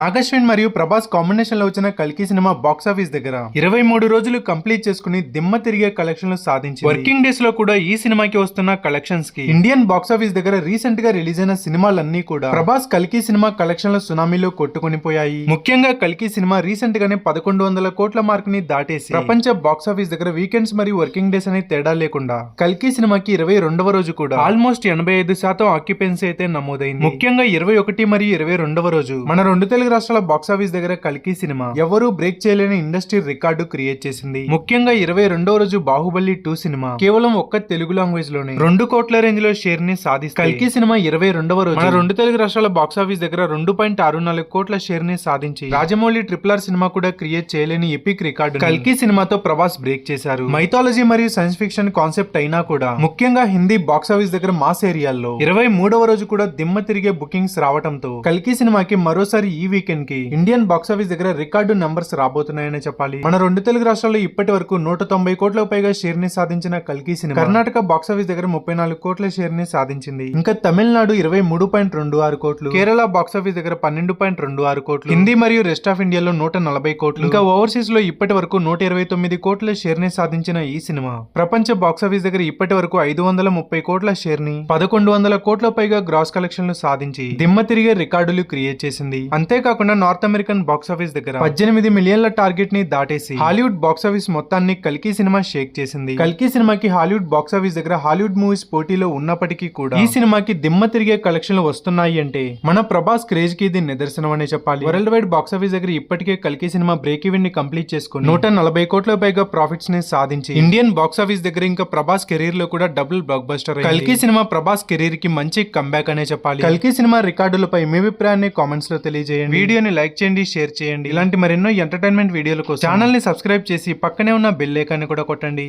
నాగశ్విన్ మరియు ప్రభాస్ కాంబినేషన్లో వచ్చిన కల్కి సినిమా బాక్స్ ఆఫీస్ దగ్గర ఇరవై మూడు రోజులు కంప్లీట్ చేసుకుని దిమ్మ తిరిగే కలెక్షన్లు సాధించి వర్కింగ్ డేస్లో కూడా ఈ సినిమాకి వస్తున్న కలెక్షన్స్కి ఇండియన్ బాక్స్ ఆఫీస్ దగ్గర రీసెంట్గా రిలీజ్ అయిన సినిమాలన్నీ కూడా ప్రభాస్ కల్కి సినిమా కలెక్షన్ల సునామీలో కొట్టుకుని పోయాయి. ముఖ్యంగా కల్కి సినిమా రీసెంట్ గానే పదకొండు వందల కోట్ల మార్క్ని దాటేసి ప్రపంచ బాక్స్ ఆఫీస్ దగ్గర వీకెండ్స్ మరియు వర్కింగ్ డేస్ అనే తేడా లేకుండా కల్కి సినిమాకి ఇరవై రెండవ రోజు కూడా ఆల్మోస్ట్ ఎనభై ఐదు శాతం ఆక్యుపెన్సీ అయితే నమోదైంది. ముఖ్యంగా ఇరవై ఒకటి మరియు ఇరవై రెండవ రోజు మన రెండు తెలుగు రాష్ట్రాల బాక్స్ ఆఫీస్ దగ్గర కల్కి సినిమా ఎవరూ బ్రేక్ చేయలేని ఇండస్ట్రీ రికార్డు క్రియేట్ చేసింది. ముఖ్యంగా ఇరవై రెండవ రోజు బాహుబలి టూ సినిమా కేవలం ఒక్క తెలుగు లాంగ్వేజ్లోనే రెండు కోట్ల రేంజ్లో షేర్ని సాధిస్తుంది కల్కి సినిమా ఇరవై రెండవ రోజు మన రెండు తెలుగు రాష్ట్రాల బాక్స్ ఆఫీస్ దగ్గర రెండు పాయింట్ ఆరు నాలుగు కోట్ల షేర్ని సాధించి రాజమౌళి ట్రిపుల్ ఆర్ సినిమా కూడా క్రియేట్ చేయలేని ఎపిక్ రికార్డు కల్కి సినిమాతో ప్రభాస్ బ్రేక్ చేశారు. మైథాలజీ మరియు సైన్స్ ఫిక్షన్ కాన్సెప్ట్ అయినా కూడా ముఖ్యంగా హిందీ బాక్స్ ఆఫీస్ దగ్గర మాస్ ఏరియాల్లో ఇరవై మూడవ రోజు కూడా దిమ్మ తిరిగే బుకింగ్స్ రావడంతో కల్కి సినిమాకి మరోసారి ఈ వీకెండ్కి ఇండియన్ బాక్స్ ఆఫీస్ దగ్గర రికార్డు నంబర్స్ రాబోతున్నాయని చెప్పాలి. మన రెండు తెలుగు రాష్ట్రాల్లో ఇప్పటి వరకు నూట తొంభై కోట్లకు పైగా షేర్ని సాధించిన కల్కి సినిమా. కర్ణాటక బాక్స్ ఆఫీస్ దగ్గర ముప్పై నాలుగు కోట్ల షేర్ని సాధించింది. ఇంకా తమిళనాడు ఇరవై మూడు పాయింట్ రెండు ఆరు కోట్లు. కేరళ బాక్స్ ఆఫీస్ దగ్గర పన్నెండు పాయింట్ రెండు ఆరు కోట్లు. హిందీ మరియు రెస్ట్ ఆఫ్ ఇండియాలో నూట నలభై కోట్లు. ఇంకా ఓవర్సీస్లో ఇప్పటి వరకు నూట ఇరవై తొమ్మిది కోట్ల షేర్ని సాధించిన ఈ సినిమా. ప్రపంచ బాక్స్ ఆఫీస్ దగ్గర ఇప్పటి వరకు ఐదు వందల ముప్పై కోట్ల షేర్ని పదకొండు వందల కోట్ల పైగా గ్రాస్ కలెక్షన్లు సాధించి దిమ్మ తిరిగే రికార్డులు క్రియేట్ చేసింది. అంతేకాకుండా నార్త్ అమెరికన్ బాక్స్ ఆఫీస్ దగ్గర. పద్దెనిమిది మిలియన్ల టార్గెట్ని దాటేసి హాలీవుడ్ బాక్స్ ఆఫీస్ మొత్తాన్ని కల్కి సినిమా షేక్ చేసింది. కల్కి సినిమాకి హాలీవుడ్ బాక్స్ ఆఫీస్ దగ్గర హాలీవుడ్ మూవీస్ పోటీలో ఉన్నప్పటికీ కూడా ఈ సినిమాకి దిమ్మ తిరిగే కలెక్షన్లు వస్తున్నాయి అంటే మన ప్రభాస్ క్రేజ్కి ఇది నిదర్శనం అనే చెప్పాలి. వరల్డ్ వైడ్ బాక్స్ ఆఫీస్ దగ్గర ఇప్పటికే కల్కి సినిమా బ్రేక్ ఈవెన్ని కంప్లీట్ చేసుకుని నూట నలభై కోట్ల పైగా ప్రాఫిట్స్ని సాధించి ఇండియన్ బాక్స్ ఆఫీస్ దగ్గర ఇంకా ప్రభాస్ కెరీర్లో కూడా డబుల్ బ్లాక్ బస్టర్ కల్కి సినిమా ప్రభాస్ కెరీర్కి మంచి కంబ్యాక్ అనే చెప్పాలి. కల్కి సినిమా రికార్డులపై మీ అభిప్రాయాన్ని కామెంట్స్లో తెలియజేయండి. వీడియోని లైక్ చేయండి షేర్ చేయండి. ఇలాంటి మరెన్నో ఎంటర్టైన్మెంట్ వీడియోల కోసం ఛానల్ని సబ్స్క్రైబ్ చేసి పక్కనే ఉన్న బెల్ ఐకాన్ని కూడా కొట్టండి.